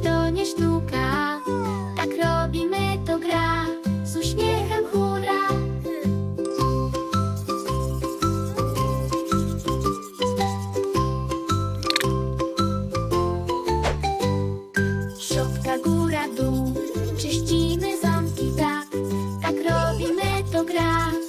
To nie sztuka, tak robimy to gra. Z uśmiechem hura. Środka, góra, dół, czyścimy ząbki tak, tak robimy to gra.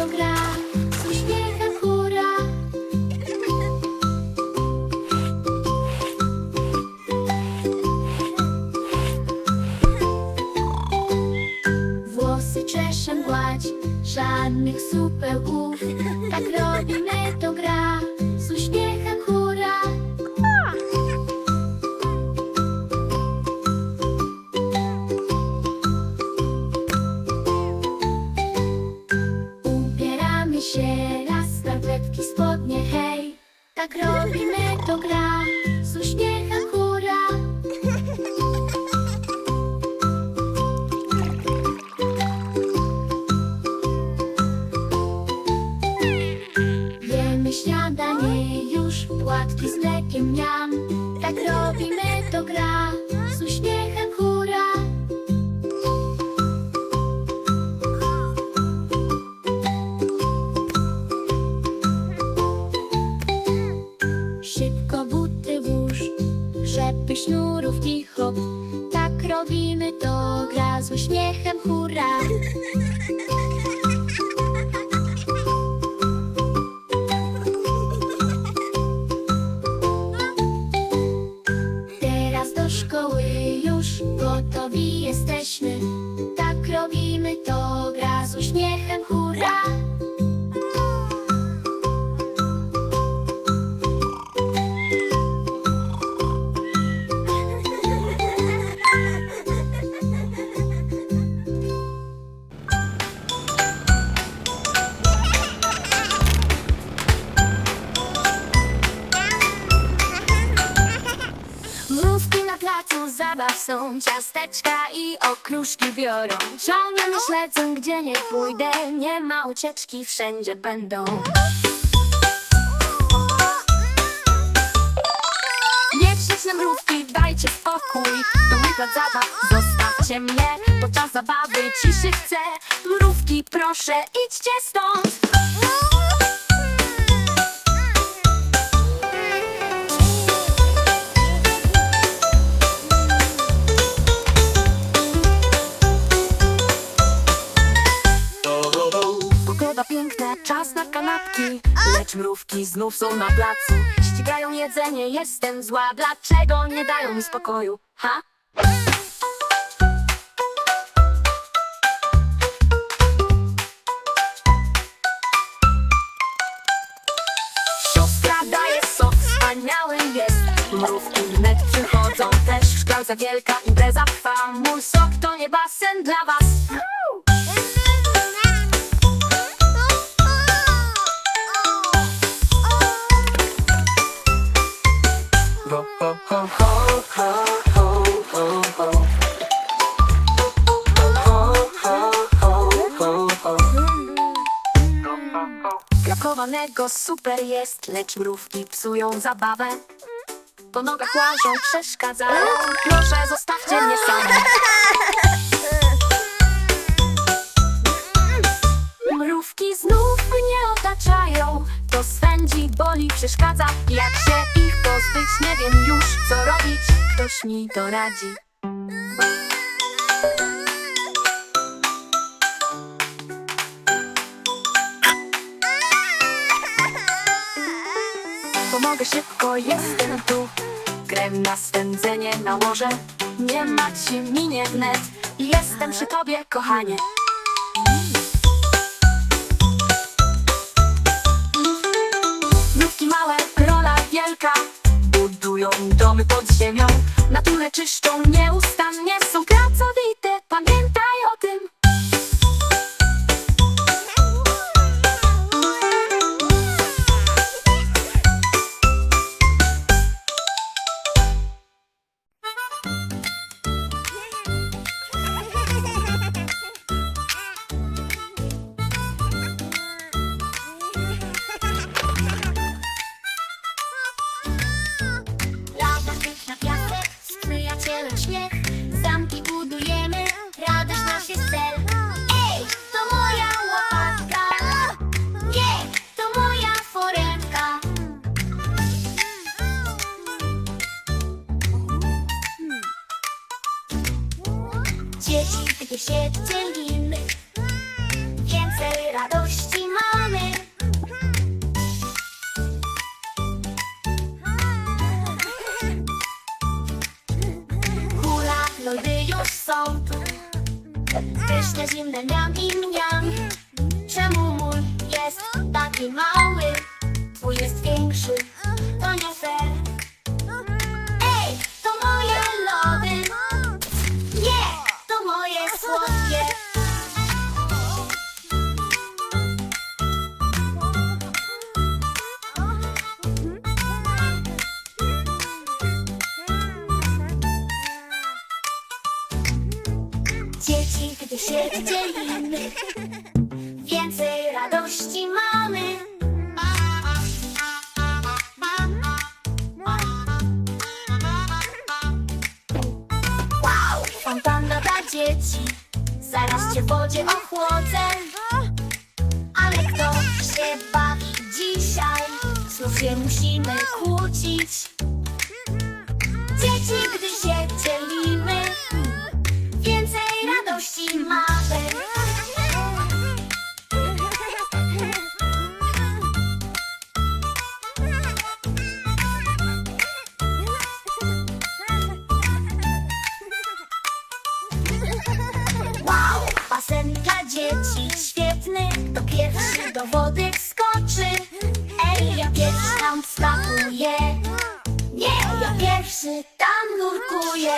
To gra. Z uśmiechem hura. Włosy czeszę gładź, żadnych supełków. Tak robimy Ubieramy się raz, skarpetki, spodnie, hej. Tak robimy to gra. Z uśmiechem hura. Jemy śniadanie już, płatki z mlekiem miam. Tak robimy to gra. Żeby sznurów cicho. Tak robimy to, gra z uśmiechem, hurra. Placu zabaw są, ciasteczka i okruszki biorą. Ciągle śledzą, gdzie nie pójdę, nie ma ucieczki, wszędzie będą. Nie krzyczne mrówki, dajcie spokój, to mój zabaw, zostawcie mnie, podczas zabawy ciszy chcę. Mrówki, proszę, idźcie stąd. Kanapki Lecz mrówki znów są na placu Ścigają jedzenie, jestem zła Dlaczego nie dają mi spokoju? Ha? Siostra daje sok, wspaniały jest Mrówki wnet przychodzą też Szklarca wielka impreza trwa Mój sok to nie basen dla was Super jest, lecz mrówki psują zabawę. Po nogach łażą, przeszkadzają. Proszę, zostawcie mnie same. Mrówki znów mnie otaczają To swędzi, boli, przeszkadza Jak się ich pozbyć, nie wiem już co robić Ktoś mi doradzi Pomogę szybko, jestem tu. Krem na swędzenie nałożę Nie macie minie wnet. Jestem przy tobie, kochanie Gdy się dzielimy, więcej radości mamy. Hula, lody już są tu, pyszne, zimne, miam i mniam. Czemu mój jest taki mały, twój jest większy, Dzieci, gdy się dzielimy, więcej radości mamy. Wow, fontanna dla dzieci, zaraz cię wodzie ochłodzę. Ale kto się bawi dzisiaj, znów się musimy kłócić. Dzieci, gdy dzieci świetny, to pierwszy do wody wskoczy. Ej, ja pierwszy tam wskakuję. Nie, ja pierwszy tam nurkuję.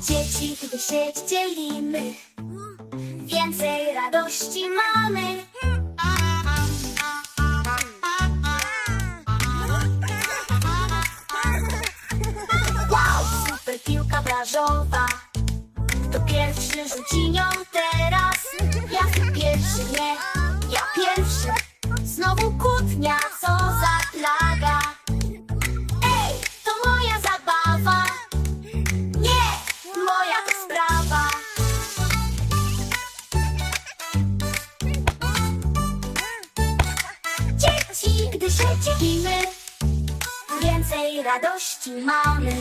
Dzieci, gdy się dzielimy, więcej radości mamy. Wow, super piłka plażowa. Kto pierwszy rzuci nią teraz? Ja pierwszy, nie, ja pierwszy. Znowu kłótnia, co Dzielimy, więcej radości mamy.